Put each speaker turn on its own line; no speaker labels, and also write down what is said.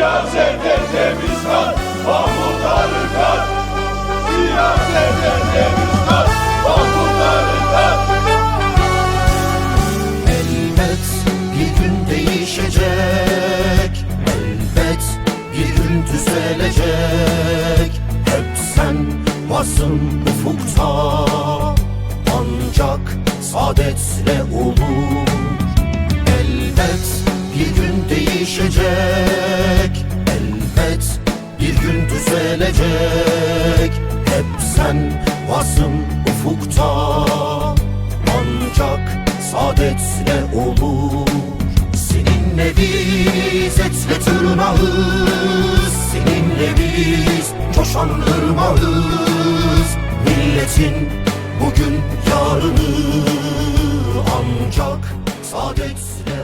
Siyasete temiz kan Mahmutları kan Siyasete temiz kan Mahmutları kan
Elbet bir gün değişecek. Elbet bir gün düzelecek. Hep sen varsın ufukta. Ancak saadetle olur gün düzelecek Hep sen varsın ufukta. Ancak saadetle olur. Seninle biz etle tırnağız. Seninle biz coşandırmalıyız Milletin bugün yarını. Ancak saadetle